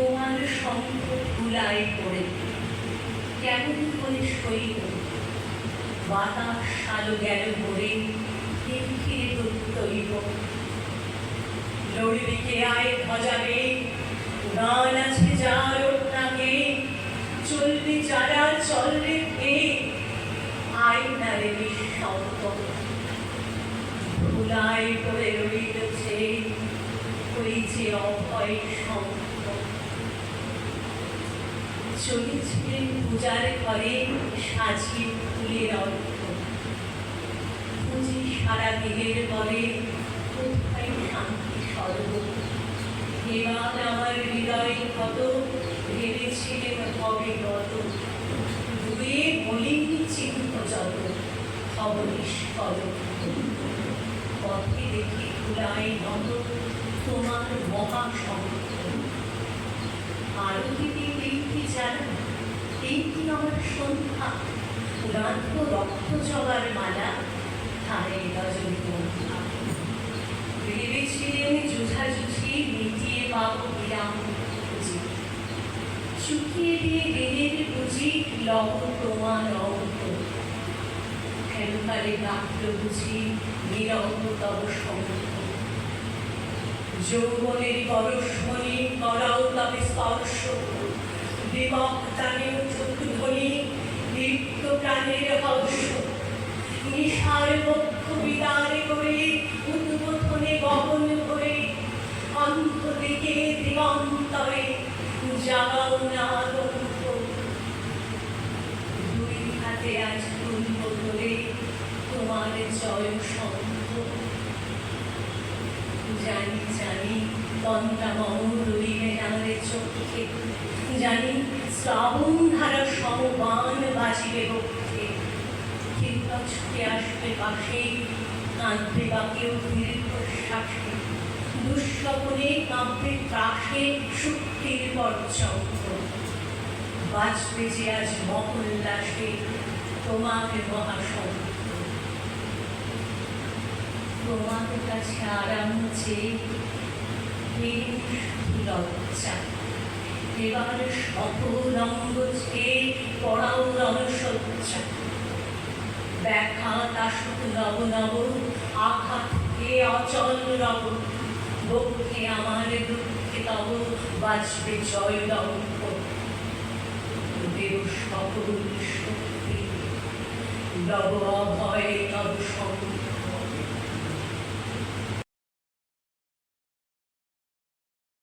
তোমার সঙ্গ ধুলায় পড়ে। কেমন করে সইব? বাতাস আলো গেল ভরে ফিরে তৈব লড়বি কে আয় ভজাবে গান আছে যার ওটাকে চলবে যারা চলবে কে? আয় না রে বিশ্বন্ত ভুলায় পড়ে রইতেছে ওই যে অভয় শঙ্খ। চলেছিলেন পূজার ঘরে সাজিয়ে ফুলের অর্থ পুঁজি সারা দিনের বলে কোথায় শান্তি স্বর্গ এবার আমার হৃদয় কত ভেবেছিলেন হবে গত দুয়ে বলিনি চিহ্ন যত হব নিষ্ফল পথে দেখি কুলায় নত তোমার মহাসংখ্য জানা এইটি আমার সন্ধ্যা রাধব রক্ত জবার মালা ধারে রজনীগন্ধা ভেবেছিলেন যুঝাযুঝি মিটিয়ে পাবো বিরাম চুকিয়ে দিয়ে দিনের বুঝি লব প্রমাণ অঙ্ক হেলকারে গাত্র বুঝি তব সম্মুখ যৌবনের পরশমণি করাও তবে স্পর্শ বিমক চতুর্ধ্বনি প্রাণের হর্ষ নিশার বক্ষ বিদার করে উদ্বোধনে গগন করে অন্ত দিকে দিগন্তরে জাগাও না আতঙ্ক দুই হাতে আজ ধরে তোমার জয় শঙ্খ জানি রইবে নারে চোখে জানি শ্রাবণ ধারা সমবান বাজিবে বক্ষে কিংবা ছুটে আসবে পাশে কাঁদবে বা কেউ দীর্ঘশ্বাসে দুঃস্বপনে কাঁপবে ত্রাসে শুক্তির পর্যন্ত বাঁচবে যে আজ মহল্লাসে তোমার মহাসন্ত তোমার কাছে আরাম চেয়ে লজ্জা এবার শতরঙ্গ চেয়ে পড়াও রণসজ্জা ব্যাঘাত আসুক নব নব আঘাতকে অচল রব বক্ষে আমার দুঃখে তব বাজবে জয় লঙ্ক দেব সকল শক্তি লব অভয় তব সঙ্গ